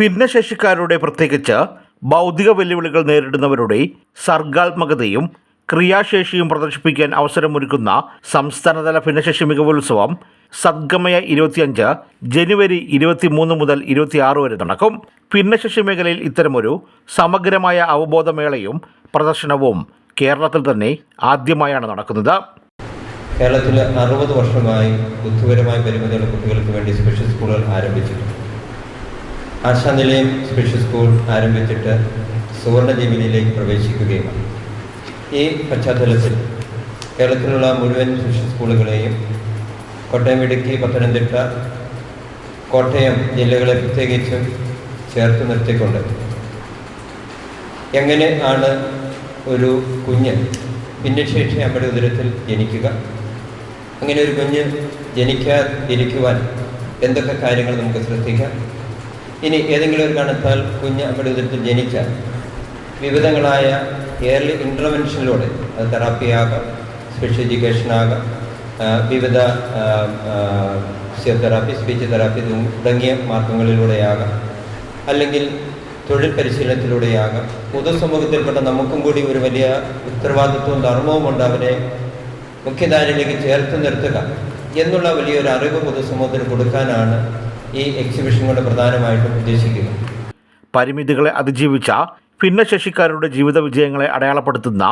ഭിന്നശേഷിക്കാരുടെ പ്രത്യേകിച്ച് ബൗദ്ധിക വെല്ലുവിളികൾ നേരിടുന്നവരുടെ സർഗാത്മകതയും ക്രിയാശേഷിയും പ്രദർശിപ്പിക്കാൻ അവസരമൊരുക്കുന്ന സംസ്ഥാനതല ഭിന്നശേഷി മികവുത്സവം സദ്ഗമയ ഇരുപത്തിയഞ്ച് ജനുവരി ഇരുപത്തിമൂന്ന് മുതൽ ഇരുപത്തിയാറ് വരെ നടക്കും. ഭിന്നശേഷി മേഖലയിൽ ഇത്തരമൊരു സമഗ്രമായ അവബോധമേളയും പ്രദർശനവും കേരളത്തിൽ തന്നെ ആദ്യമായാണ് നടക്കുന്നത്. കേരളത്തിൽ അറുപത് വർഷമായി ബുദ്ധിപരമായ പരിമിതിയുള്ള കുട്ടികൾക്ക് വേണ്ടി സ്പെഷ്യൽ സ്കൂളുകൾ ആരംഭിച്ചിട്ടുണ്ട്. ആശാനിലയം സ്പെഷ്യൽ സ്കൂൾ ആരംഭിച്ചിട്ട് സുവർണ ജമീനിലേക്ക് പ്രവേശിക്കുകയാണ്. ഈ പശ്ചാത്തലത്തിൽ കേരളത്തിലുള്ള മുഴുവൻ സ്പെഷ്യൽ സ്കൂളുകളെയും കോട്ടയം ഇടുക്കി പത്തനംതിട്ട കോട്ടയം ജില്ലകളെ പ്രത്യേകിച്ചും ചേർത്ത് നിർത്തിക്കൊണ്ട് എങ്ങനെ ആണ് ഒരു കുഞ്ഞ് ഭിന്നശേഷി അമ്മയുടെ ഉദരത്തിൽ ജനിക്കുക? അങ്ങനെ ഒരു കുഞ്ഞ് ജനിക്കാതിരിക്കുവാൻ എന്തൊക്കെ കാര്യങ്ങൾ നമുക്ക് ശ്രദ്ധിക്കാം? ഇനി ഏതെങ്കിലും ഒരു കാരണത്താൽ കുഞ്ഞ് അമ്മയുടെ ഉദരത്തിൽ ജനിച്ചാൽ വിവിധങ്ങളായ എയർലി ഇന്റർവെൻഷനിലൂടെ അത് തെറാപ്പിയാകാം സ്പെഷ്യൽ എഡ്യൂക്കേഷൻ ആകാം വിവിധ ഫിസിയോതെറാപ്പി സ്പീച്ച് തെറാപ്പി തുടങ്ങിയ മാർഗങ്ങളിലൂടെയാകാം. അല്ലെങ്കിൽ തൊഴിൽ പരിശീലനത്തിലൂടെയാകാം. പൊതുസമൂഹത്തിൽപ്പെട്ട നമുക്കും കൂടി ഒരു വലിയ ഉത്തരവാദിത്വവും ധർമ്മവും ഉണ്ട് അവരെ മുഖ്യധാരയിലേക്ക് ചേർത്ത് നിർത്തുക എന്നുള്ള വലിയൊരു അറിവ് പൊതുസമൂഹത്തിന് കൊടുക്കാനാണ് ഈ എക്സിബിഷൻ കൊണ്ട് പ്രധാനമായിട്ടും ഉദ്ദേശിക്കുന്നു. പരിമിതികളെ അതിജീവിച്ച ഭിന്നശേഷിക്കാരുടെ ജീവിത വിജയങ്ങളെ അടയാളപ്പെടുത്തുന്ന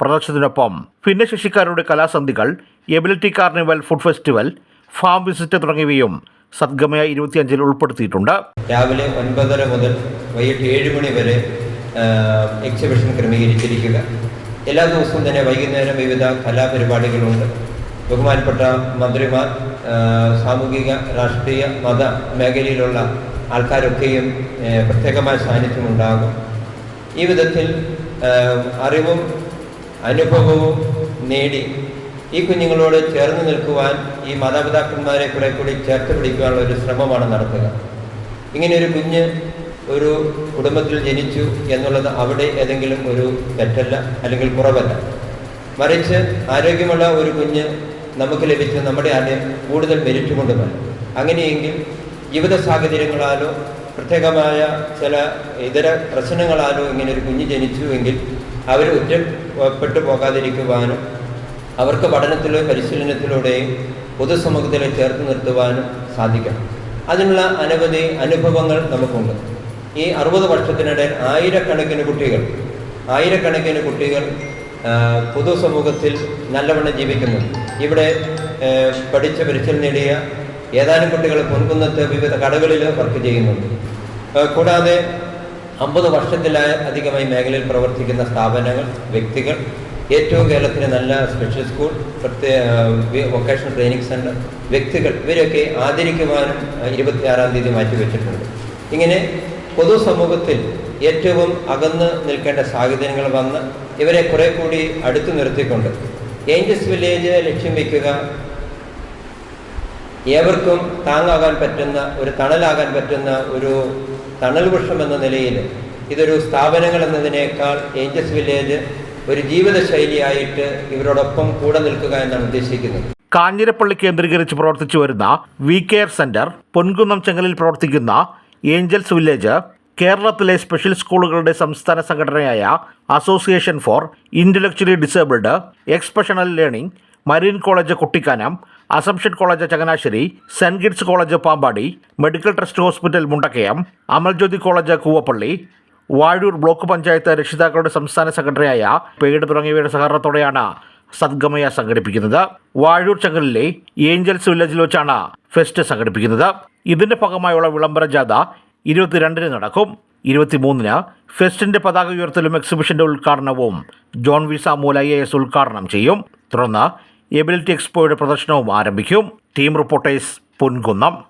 പ്രദർശനത്തിനൊപ്പം ഭിന്നശേഷിക്കാരുടെ കലാസന്ധികൾ ability carnival food festival farm visit തുടങ്ങിയവയും സദ്ഗമയ ഇരുപത്തിയഞ്ചിൽ ഉൾപ്പെടുത്തിയിട്ടുണ്ട്. രാവിലെ ഒൻപതര മുതൽ വൈകിട്ട് ഏഴ് മണി വരെ എക്സിബിഷൻ ക്രമീകരിച്ചിരിക്കുക. എല്ലാ ദിവസവും തന്നെ വൈകുന്നേരം വിവിധ കലാപരിപാടികളുണ്ട്. ബഹുമാനപ്പെട്ട മന്ത്രിമാർ സാമൂഹിക രാഷ്ട്രീയ മത മേഖലയിലുള്ള ആൾക്കാരൊക്കെയും പ്രത്യേകമായ സാന്നിധ്യമുണ്ടാകും ഈ വിധത്തിൽ അറിവും അനുഭവവും നേടി ഈ കുഞ്ഞുങ്ങളോട് ചേർന്ന് നിൽക്കുവാൻ ഈ മാതാപിതാക്കന്മാരെ കുറെ കൂടി ചേർത്ത് പിടിക്കുവാനുള്ള ഒരു ശ്രമമാണ് നടത്തുക. ഇങ്ങനെ ഒരു കുഞ്ഞ് ഒരു കുടുംബത്തിൽ ജനിച്ചു എന്നുള്ളത് അവിടെ ഏതെങ്കിലും ഒരു തെറ്റല്ല അല്ലെങ്കിൽ കുറവല്ല. മറിച്ച് ആരോഗ്യമുള്ള ഒരു കുഞ്ഞ് നമുക്ക് ലഭിച്ച നമ്മുടെ ആദ്യം കൂടുതൽ മെരിറ്റ് വരും അങ്ങനെയെങ്കിൽ ജീവിത സാഹചര്യങ്ങളാലോ പ്രത്യേകമായ ചില ഇതര പ്രശ്നങ്ങളാലോ ഇങ്ങനെ ഒരു കുഞ്ഞ് ജനിച്ചുവെങ്കിൽ അവർ ഒറ്റപ്പെട്ടു പോകാതിരിക്കുവാനും അവർക്ക് പഠനത്തിലോ പരിശീലനത്തിലൂടെയും പൊതുസമൂഹത്തിലെ ചേർത്ത് നിർത്തുവാനും സാധിക്കണം. അതിനുള്ള അനവധി അനുഭവങ്ങൾ നമുക്കുണ്ട്. ഈ അറുപത് വർഷത്തിനിടയിൽ ആയിരക്കണക്കിന് കുട്ടികൾ ആയിരക്കണക്കിന് കുട്ടികൾ പൊതുസമൂഹത്തിൽ നല്ലവണ്ണം ജീവിക്കുന്നു. ഇവിടെ പഠിച്ച പരിശീലനം നേടിയ ഏതാനും കുട്ടികൾ പൊൻകുന്നത്ത് വിവിധ കടകളിൽ വർക്ക് ചെയ്യുന്നുണ്ട്. കൂടാതെ അമ്പത് വർഷത്തിലായ അധികമായി മേഖലയിൽ പ്രവർത്തിക്കുന്ന സ്ഥാപനങ്ങൾ വ്യക്തികൾ ഏറ്റവും കേരളത്തിലെ നല്ല സ്പെഷ്യൽ സ്കൂൾ പ്രത്യേക വൊക്കേഷണൽ ട്രെയിനിങ് സെന്റർ വ്യക്തികൾ ഇവരെയൊക്കെ ആദരിക്കുവാനും ഇരുപത്തിയാറാം തീയതി മാറ്റിവെച്ചിട്ടുണ്ട്. ഇങ്ങനെ പൊതുസമൂഹത്തിൽ ഏറ്റവും അകന്ന് നിൽക്കേണ്ട സാഹചര്യങ്ങൾ വന്ന് ഇവരെ കുറെ കൂടി അടുത്തു നിർത്തിക്കൊണ്ട് ഏഞ്ചൽസ് വില്ലേജ് ലക്ഷ്യം വയ്ക്കുക ഏവർക്കും താങ്ങാകാൻ പറ്റുന്ന ഒരു തണലാകാൻ പറ്റുന്ന ഒരു തണൽ വൃക്ഷം എന്ന നിലയിൽ ഇതൊരു സ്ഥാപനങ്ങൾ എന്നതിനേക്കാൾ ഏഞ്ചൽസ് വില്ലേജ് ഒരു ജീവിതശൈലിയായിട്ട് ഇവരോടൊപ്പം കൂടെ നിൽക്കുക എന്നാണ് ഉദ്ദേശിക്കുന്നത്. കാഞ്ഞിരപ്പള്ളി കേന്ദ്രീകരിച്ച് പ്രവർത്തിച്ചു വരുന്ന വി കെയർ സെന്റർ പൊൻകുന്നം ചെങ്ങലിൽ പ്രവർത്തിക്കുന്ന ഏഞ്ചൽസ് വില്ലേജ് കേരളത്തിലെ സ്പെഷ്യൽ സ്കൂളുകളുടെ സംസ്ഥാന സംഘടനയായ association for intellectually disabled exceptional learning Marian college Kuttikkanam Assumption college Changanassery Saint Gits college Pampady medical trust hospital Mundakayam Amaljyothi college Koovappally Vazhoor block panchayat രക്ഷിതാക്കളുടെ സംസ്ഥാന സെക്രട്ടറിയായ പേട് തുടങ്ങിയവയുടെ സഹകരണത്തോടെയാണ് സദ്ഗമയ സംഘടിപ്പിക്കുന്നത്. വാഴൂർ ചങ്ങലിലെ ഏഞ്ചൽസ് വില്ലേജിൽ വെച്ചാണ് ഫെസ്റ്റ് സംഘടിപ്പിക്കുന്നത്. ഇതിന്റെ ഭാഗമായുള്ള വിളംബര ജാഥ ഇരുപത്തിരണ്ടിന് നടക്കും. ഇരുപത്തിമൂന്നിന് ഫെസ്റ്റിന്റെ പതാക ഉയർത്തലും എക്സിബിഷന്റെ ഉദ്ഘാടനവും ജോൺ വിസ സാമൂൽ ഐ എസ് ഉദ്ഘാടനം ചെയ്യും. തുടർന്ന് എബിലിറ്റി എക്സ്പോയുടെ പ്രദർശനവും ആരംഭിക്കും. Team reporters Ponkunnam.